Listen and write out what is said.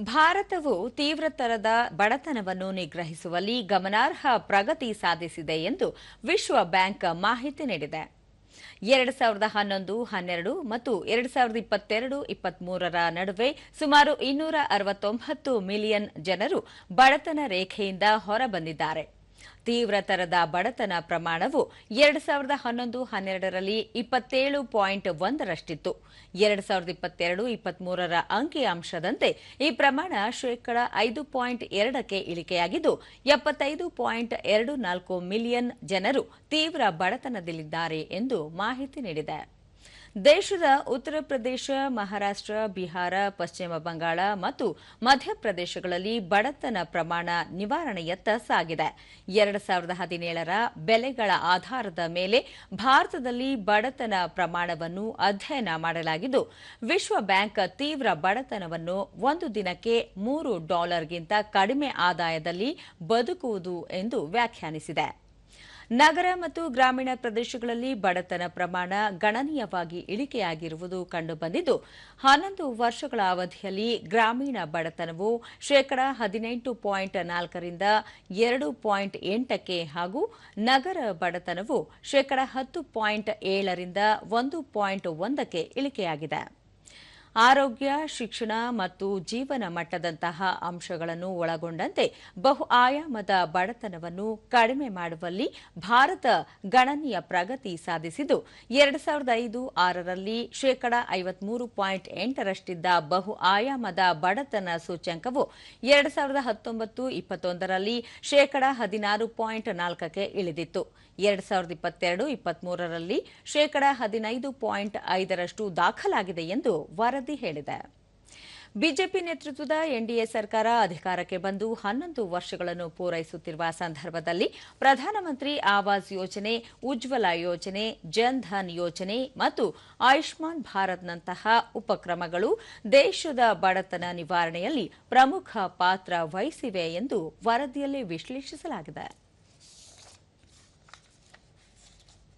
ಭಾರತವು ತೀವ್ರತರದ ಬಡತನವನ್ನು ನಿಗ್ರಹಿಸುವಲ್ಲಿ ಗಮನಾರ್ಹ ಪ್ರಗತಿ ಸಾಧಿಸಿದೆ ಎಂದು ವಿಶ್ವ ಬ್ಯಾಂಕ್ ಮಾಹಿತಿ ನೀಡಿದೆ. ಎರಡು ಸಾವಿರದ ಹನ್ನೊಂದು, ಹನ್ನೆರಡು ಮತ್ತು ಎರಡು ಸಾವಿರದ ಇಪ್ಪತ್ತೆರಡು, ಇಪ್ಪತ್ಮೂರರ ನಡುವೆ ಸುಮಾರು ಇನ್ನೂರ ಅರವತ್ತೊಂಬತ್ತು ಮಿಲಿಯನ್ ಜನರು ಬಡತನ ರೇಖೆಯಿಂದ ಹೊರಬಂದಿದ್ದಾರೆ. ತೀವ್ರತರದ ಬಡತನ ಪ್ರಮಾಣವು ಎರಡು ಸಾವಿರದ ಹನ್ನೊಂದು ಹನ್ನೆರಡರಲ್ಲಿ ಇಪ್ಪತ್ತೇಳು ಪಾಯಿಂಟ್ ಒಂದರಷ್ಟಿತ್ತು. ಎರಡು ಸಾವಿರದ ಇಪ್ಪತ್ತೆರಡು ಇಪ್ಪತ್ಮೂರರ ಅಂಕಿಅಂಶದಂತೆ ಈ ಪ್ರಮಾಣ ಶೇಕಡ ಐದು ಪಾಯಿಂಟ್ ಎರಡಕ್ಕೆ ಇಳಿಕೆಯಾಗಿದ್ದು, ಎಪ್ಪತ್ತೈದು ಪಾಯಿಂಟ್ ಎರಡು ನಾಲ್ಕು ಮಿಲಿಯನ್ ಜನರು ತೀವ್ರ ಬಡತನದಲ್ಲಿದ್ದಾರೆ ಎಂದು ಮಾಹಿತಿ ನೀಡಿದೆ. ದೇಶದ ಉತ್ತರ ಪ್ರದೇಶ, ಮಹಾರಾಷ್ಟ್ರ, ಬಿಹಾರ, ಪಶ್ಚಿಮ ಬಂಗಾಳ ಮತ್ತು ಮಧ್ಯಪ್ರದೇಶಗಳಲ್ಲಿ ಬಡತನ ಪ್ರಮಾಣ ನಿವಾರಣೆಯತ್ತ ಸಾಗಿದೆ. ಎರಡು ಸಾವಿರದ ಹದಿನೇಳರ ಬೆಲೆಗಳ ಆಧಾರದ ಮೇಲೆ ಭಾರತದಲ್ಲಿ ಬಡತನ ಪ್ರಮಾಣವನ್ನು ಅಧ್ಯಯನ ಮಾಡಲಾಗಿದ್ದು, ವಿಶ್ವ ಬ್ಯಾಂಕ್ ತೀವ್ರ ಬಡತನವನ್ನು ಒಂದು ದಿನಕ್ಕೆ ಮೂರು ಡಾಲರ್ಗಿಂತ ಕಡಿಮೆ ಆದಾಯದಲ್ಲಿ ಬದುಕುವುದು ಎಂದು ವ್ಯಾಖ್ಯಾನಿಸಿದೆ. ನಗರ ಮತ್ತು ಗ್ರಾಮೀಣ ಪ್ರದೇಶಗಳಲ್ಲಿ ಬಡತನ ಪ್ರಮಾಣ ಗಣನೀಯವಾಗಿ ಇಳಿಕೆಯಾಗಿರುವುದು ಕಂಡುಬಂದಿದ್ದು, ಹನ್ನೊಂದು ವರ್ಷಗಳ ಅವಧಿಯಲ್ಲಿ ಗ್ರಾಮೀಣ ಬಡತನವು ಶೇಕಡ ಹದಿನೆಂಟು ಪಾಯಿಂಟ್ ನಾಲ್ಕರಿಂದ ಎರಡು ಪಾಯಿಂಟ್ ಎಂಟಕ್ಕೆ ಹಾಗೂ ನಗರ ಬಡತನವು ಶೇಕಡ ಹತ್ತು ಪಾಯಿಂಟ್ ಏಳರಿಂದ ಒಂದು ಪಾಯಿಂಟ್ ಒಂದಕ್ಕೆ ಇಳಿಕೆಯಾಗಿದೆ. ಆರೋಗ್ಯ, ಶಿಕ್ಷಣ ಮತ್ತು ಜೀವನ ಮಟ್ಟದಂತಹ ಅಂಶಗಳನ್ನು ಒಳಗೊಂಡಂತೆ ಬಹು ಆಯಾಮದ ಬಡತನವನ್ನು ಕಡಿಮೆ ಮಾಡುವಲ್ಲಿ ಭಾರತ ಗಣನೀಯ ಪ್ರಗತಿ ಸಾಧಿಸಿದ್ದು, ಎರಡು ಸಾವಿರದ ಐದು ಆರರಲ್ಲಿ ಶೇಕಡ ಐವತ್ಮೂರು ಪಾಯಿಂಟ್ ಎಂಟರಷ್ಟಿದ್ದ ಬಹು ಆಯಾಮದ ಬಡತನ ಸೂಚ್ಯಂಕವು ಎರಡು ಸಾವಿರದ ಹತ್ತೊಂಬತ್ತು ಇಪ್ಪತ್ತೊಂದರಲ್ಲಿ ಶೇಕಡ ಹದಿನಾರು ಪಾಯಿಂಟ್ ನಾಲ್ಕಕ್ಕೆ ಇಳಿದಿತ್ತು. ಎರಡು ಸಾವಿರದ ಇಪ್ಪತ್ತೆರಡು, ಇಪ್ಪತ್ಮೂರರಲ್ಲಿ ಶೇಕಡ ಹದಿನೈದು ಪಾಯಿಂಟ್ ಐದರಷ್ಟು ದಾಖಲಾಗಿದೆ ಎಂದು ವರದಿ ಹೇಳಿದೆ. ಬಿಜೆಪಿ ನೇತೃತ್ವದ ಎನ್ಡಿಎ ಸರ್ಕಾರ ಅಧಿಕಾರಕ್ಕೆ ಬಂದು ಹನ್ನೊಂದು ವರ್ಷಗಳನ್ನು ಪೂರೈಸುತ್ತಿರುವ ಸಂದರ್ಭದಲ್ಲಿ ಪ್ರಧಾನಮಂತ್ರಿ ಆವಾಸ್ ಯೋಜನೆ, ಉಜ್ವಲ ಯೋಜನೆ, ಜನ್ ಧನ್ ಯೋಜನೆ ಮತ್ತು ಆಯುಷ್ಮಾನ್ ಭಾರತ್ನಂತಹ ಉಪಕ್ರಮಗಳು ದೇಶದ ಬಡತನ ನಿವಾರಣೆಯಲ್ಲಿ ಪ್ರಮುಖ ಪಾತ್ರ ವಹಿಸಿವೆ ಎಂದು ವರದಿಯಲ್ಲಿ ವಿಶ್ಲೇಷಿಸಲಾಗಿದೆ.